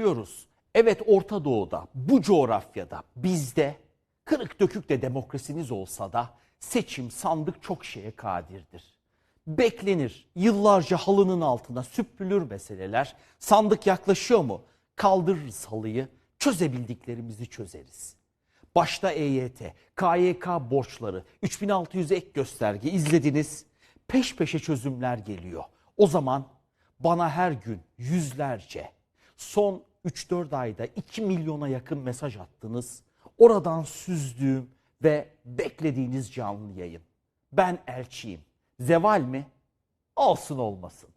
diyoruz. Evet Orta Doğu'da, bu coğrafyada, bizde kırık dökük de demokrasiniz olsa da seçim, sandık çok şeye kadirdir. Beklenir, yıllarca halının altına süpürülür meseleler. Sandık yaklaşıyor mu? Kaldırırız halıyı, çözebildiklerimizi çözeriz. Başta EYT, KYK borçları, 3600 ek gösterge izlediniz. Peş peşe çözümler geliyor. O zaman bana her gün yüzlerce, son 3-4 ayda 2 milyona yakın mesaj attınız. Oradan süzdüğüm ve beklediğiniz canlı yayın. Ben elçiyim. Zeval mi? Olsun olmasın.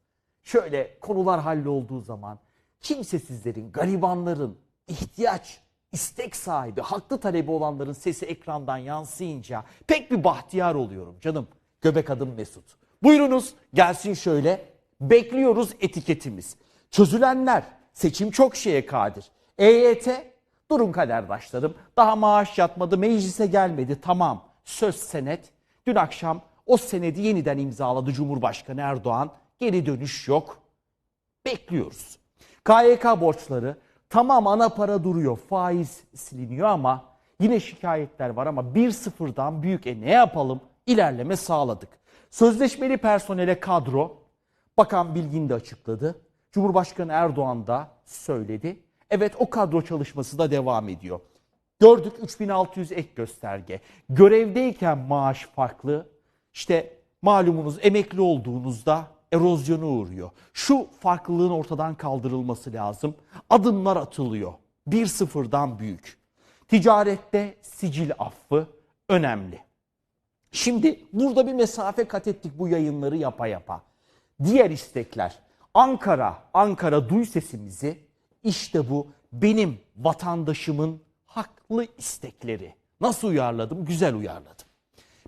Şöyle konular hallolduğu zaman kimsesizlerin, garibanların, ihtiyaç, istek sahibi, haklı talebi olanların sesi ekrandan yansıyınca pek bir bahtiyar oluyorum canım. Göbek adım Mesut. Buyurunuz gelsin şöyle. Bekliyoruz etiketimiz. Çözülenler seçim çok şeye kadir. EYT durun kaderdaşlarım daha maaş yatmadı meclise gelmedi tamam söz senet. Dün akşam o senedi yeniden imzaladı Cumhurbaşkanı Erdoğan. Geri dönüş yok. Bekliyoruz. KYK borçları tamam ana para duruyor faiz siliniyor ama yine şikayetler var ama bir sıfırdan büyük e ne yapalım ilerleme sağladık. Sözleşmeli personele kadro Bakan Bilgin de açıkladı. Cumhurbaşkanı Erdoğan da söyledi. Evet o kadro çalışması da devam ediyor. Gördük 3600 ek gösterge. Görevdeyken maaş farklı. İşte malumunuz emekli olduğunuzda erozyona uğruyor. Şu farklılığın ortadan kaldırılması lazım. Adımlar atılıyor. Bir sıfırdan büyük. Ticarette sicil affı önemli. Şimdi burada bir mesafe kat ettik bu yayınları yapa yapa. Diğer istekler. Ankara, Ankara duy sesimizi. İşte bu benim vatandaşımın haklı istekleri. Nasıl uyarladım? Güzel uyarladım.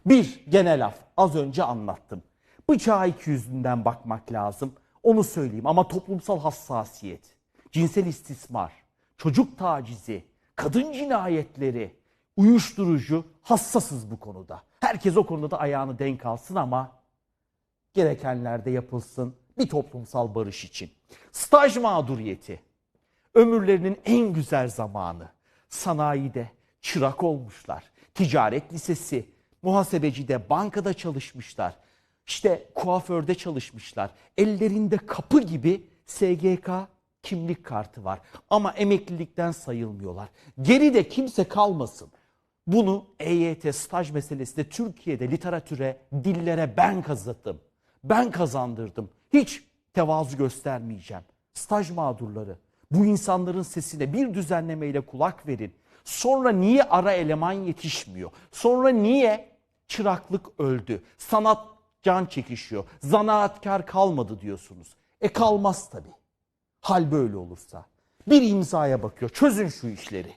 Bir genel af az önce anlattım. Bıçağı iki yüzünden bakmak lazım. Onu söyleyeyim ama toplumsal hassasiyet, cinsel istismar, çocuk tacizi, kadın cinayetleri, uyuşturucu hassasız bu konuda. Herkes o konuda ayağını denk alsın ama gerekenler de yapılsın bir toplumsal barış için. Staj mağduriyeti ömürlerinin en güzel zamanı. Sanayide çırak olmuşlar. Ticaret lisesi, muhasebecide, bankada çalışmışlar. İşte kuaförde çalışmışlar. Ellerinde kapı gibi SGK kimlik kartı var. Ama emeklilikten sayılmıyorlar. Geride kimse kalmasın. Bunu EYT staj meselesinde Türkiye'de literatüre, dillere ben kazıttım. Ben kazandırdım. Hiç tevazu göstermeyeceğim. Staj mağdurları bu insanların sesine bir düzenlemeyle kulak verin. Sonra niye ara eleman yetişmiyor? Sonra niye çıraklık öldü? Sanat can çekişiyor. Zanaatkar kalmadı diyorsunuz. E kalmaz tabii. Hal böyle olursa. Bir imzaya bakıyor. Çözün şu işleri.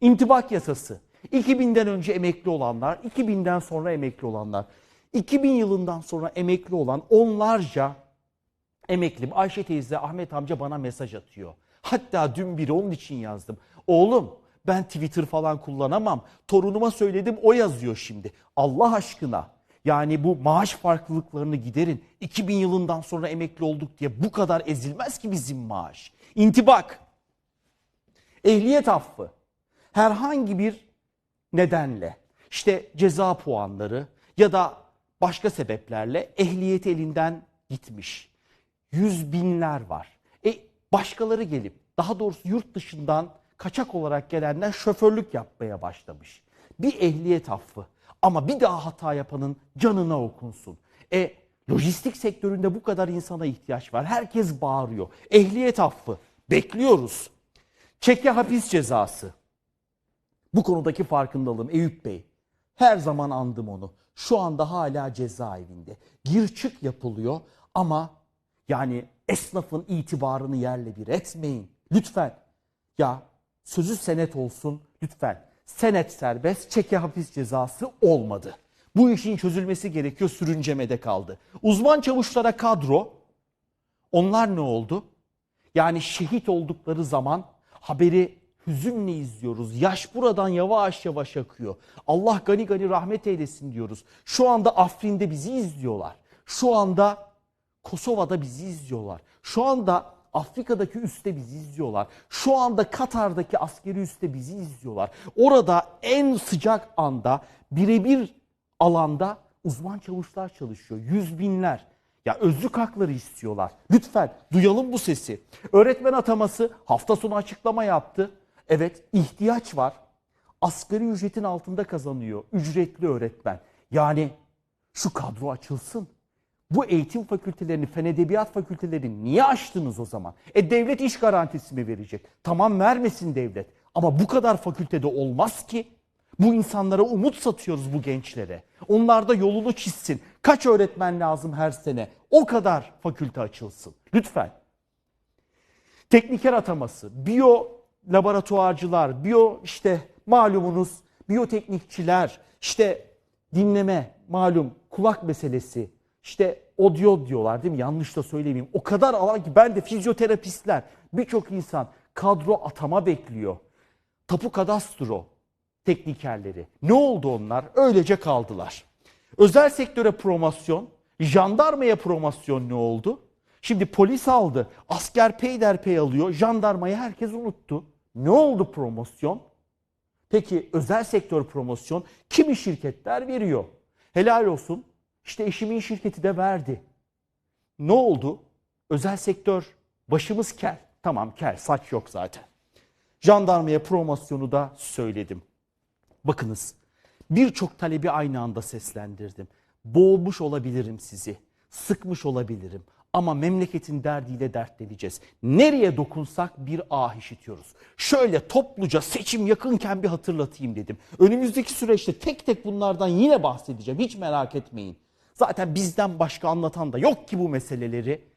İntibak yasası. 2000'den önce emekli olanlar, 2000'den sonra emekli olanlar. 2000 yılından sonra emekli olan onlarca emeklim Ayşe teyze, Ahmet amca bana mesaj atıyor. Hatta dün biri onun için yazdım. Oğlum ben Twitter falan kullanamam. Torunuma söyledim o yazıyor şimdi. Allah aşkına yani bu maaş farklılıklarını giderin. 2000 yılından sonra emekli olduk diye bu kadar ezilmez ki bizim maaş. İntibak, ehliyet affı herhangi bir nedenle işte ceza puanları ya da başka sebeplerle ehliyeti elinden gitmiş. Yüz binler var. E başkaları gelip daha doğrusu yurt dışından kaçak olarak gelenler şoförlük yapmaya başlamış. Bir ehliyet affı ama bir daha hata yapanın canına okunsun. E lojistik sektöründe bu kadar insana ihtiyaç var. Herkes bağırıyor. Ehliyet affı bekliyoruz. Çeke hapis cezası. Bu konudaki farkındalığım Eyüp Bey. Her zaman andım onu. Şu anda hala cezaevinde. Gir çık yapılıyor ama yani esnafın itibarını yerle bir etmeyin. Lütfen. Ya sözü senet olsun lütfen. Senet serbest, çeke hapis cezası olmadı. Bu işin çözülmesi gerekiyor, sürüncemede kaldı. Uzman çavuşlara kadro, onlar ne oldu? Yani şehit oldukları zaman haberi hüzünle izliyoruz. Yaş buradan yavaş yavaş akıyor. Allah gani gani rahmet eylesin diyoruz. Şu anda Afrin'de bizi izliyorlar. Şu anda Kosova'da bizi izliyorlar. Şu anda Afrika'daki üste bizi izliyorlar. Şu anda Katar'daki askeri üste bizi izliyorlar. Orada en sıcak anda birebir alanda uzman çavuşlar çalışıyor. Yüz binler. Ya özlük hakları istiyorlar. Lütfen duyalım bu sesi. Öğretmen ataması hafta sonu açıklama yaptı. Evet ihtiyaç var. Asgari ücretin altında kazanıyor ücretli öğretmen. Yani şu kadro açılsın. Bu eğitim fakültelerini, fen edebiyat fakültelerini niye açtınız o zaman? E devlet iş garantisi mi verecek? Tamam vermesin devlet. Ama bu kadar fakültede olmaz ki. Bu insanlara umut satıyoruz bu gençlere. Onlar da yolunu çizsin. Kaç öğretmen lazım her sene? O kadar fakülte açılsın. Lütfen. Tekniker ataması, biyo laboratuvarcılar, biyo işte malumunuz biyoteknikçiler, işte dinleme malum kulak meselesi, işte audio diyorlar değil mi? Yanlış da söylemeyeyim. O kadar alan ki ben de fizyoterapistler, birçok insan kadro atama bekliyor. Tapu kadastro teknikerleri. Ne oldu onlar? Öylece kaldılar. Özel sektöre promosyon, jandarmaya promosyon ne oldu? Şimdi polis aldı, asker peyderpey alıyor, jandarmayı herkes unuttu. Ne oldu promosyon? Peki özel sektör promosyon kimi şirketler veriyor? Helal olsun. İşte eşimin şirketi de verdi. Ne oldu? Özel sektör başımız kel. Tamam kel saç yok zaten. Jandarmaya promosyonu da söyledim. Bakınız birçok talebi aynı anda seslendirdim. Boğmuş olabilirim sizi. Sıkmış olabilirim. Ama memleketin derdiyle dertleneceğiz. Nereye dokunsak bir ah işitiyoruz. Şöyle topluca seçim yakınken bir hatırlatayım dedim. Önümüzdeki süreçte tek tek bunlardan yine bahsedeceğim. Hiç merak etmeyin. Zaten bizden başka anlatan da yok ki bu meseleleri.